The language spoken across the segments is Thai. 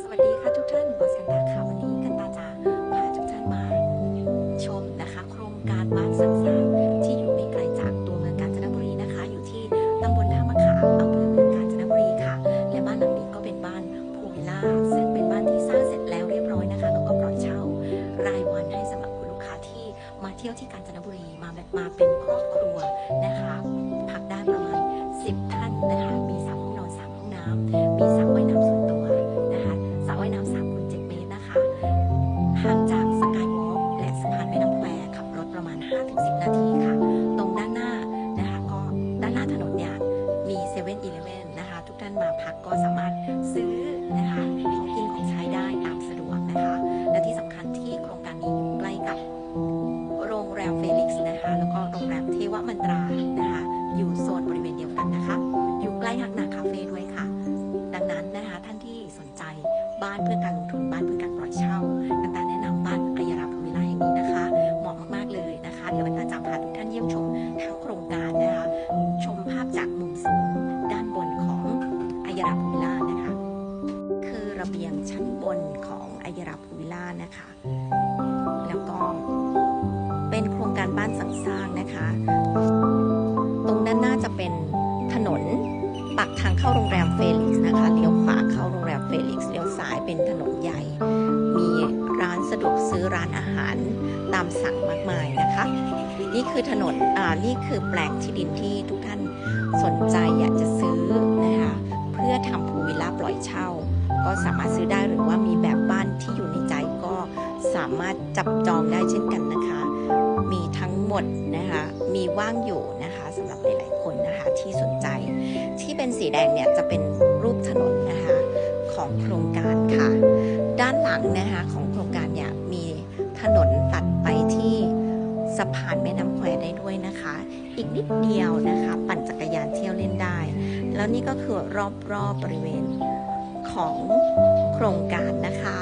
สวัสดีค่ะทุกท่านบอสกันตาค่ะวันนี้กันตาจะพาทุกท่านมาชมนะคะ โครงการบ้านสังสรรที่อยู่ไม่ไกลจากตัวเมืองกาญจนบุรีนะคะ อยู่ที่ตำบลท่ามะขามอำเภอเมืองกาญจนบุรีค่ะ และบ้านหลังนี้ก็เป็นบ้านพูวิลล่าซึ่งเป็นบ้านที่สร้างเสร็จแล้วเรียบร้อยนะคะแล้วก็ปล่อยเช่ารายวันให้สำหรับคุณลูกค้าที่มาเที่ยวที่กาญจนบุรีมาแบบมาเป็นครอบครัวนะคะ บ้านเพื่อการลงทุนบ้านเพื่อการปล่อยเช่าต่างๆแนะนำบ้านอัยราภูวิลาแห่งนี้นะคะ เหมาะมากๆเลยนะคะ เดี๋ยววันตาจะพาทุกท่านเยี่ยมชมทั้งโครงการนะคะ ชมภาพจากมุมสูงด้านบนของอัยราภูวิลานะคะ คือระเบียงชั้นบนของอัยราภูวิลานะคะ แล้วก็เป็นโครงการบ้านสังสร้างนะคะ ตรงด้านหน้าจะเป็นถนน ปักทางเข้าโรงแรมเฟลิกซ์นะคะเลี้ยวขวาเข้าโรงแรมเฟลิกซ์เลี้ยวซ้ายเป็นถนนใหญ่ มีร้านสะดวกซื้อร้านอาหารตามสั่งมากมายนะคะ นี่คือถนนอ่านี่คือแปลงที่ดินที่ทุกท่านสนใจอยากจะซื้อนะคะเพื่อทำพูลวิลล่าปล่อยเช่า ก็สามารถซื้อได้หรือว่ามีแบบบ้านที่อยู่ในใจก็สามารถจับจองได้เช่นกันนะคะ มีทั้งหมดนะคะมีว่างอยู่นะคะสำหรับหลายๆคนนะคะที่สนใจ สีแดงเนี่ยจะเป็นรูปถนนนะคะของโครงการค่ะ ด้านหลังนะคะของโครงการเนี่ยมีถนนตัดไปที่สะพานแม่น้ำแควได้ด้วยนะคะ อีกนิดเดียวนะคะ ปั่นจักรยานเที่ยวเล่นได้ แล้วนี่ก็คือรอบๆบบริเวณของโครงการนะคะ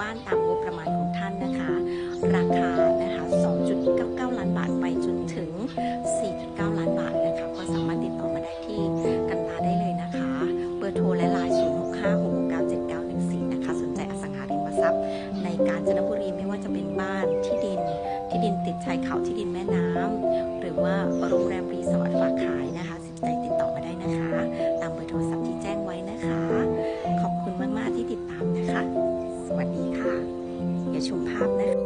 บ้านตามงบประมาณของท่านนะคะ ราคานะคะ 2.99 ล้านบาทไปจนถึง 4.9 ล้านบาทนะคะ ก็สามารถติดต่อมาได้ที่กันตาได้เลยนะคะ เบอร์โทรและไลน์0656697914 นะคะ สนใจอสังหาริมทรัพย์ ในกาญจนบุรีไม่ว่าจะเป็นบ้านที่ดิน ที่ดินติดชายเขาที่ดินแม่น้ำหรือว่าโรงแรมรีสอร์ทฝากขายนะคะ สนใจติดต่อมาได้นะคะ ตามเบอร์โทรศัพท์ที่แจ้งไว้นะคะ วัสดีค่ะ อย่าชมภาพนะคะ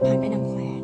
I'm in a plan.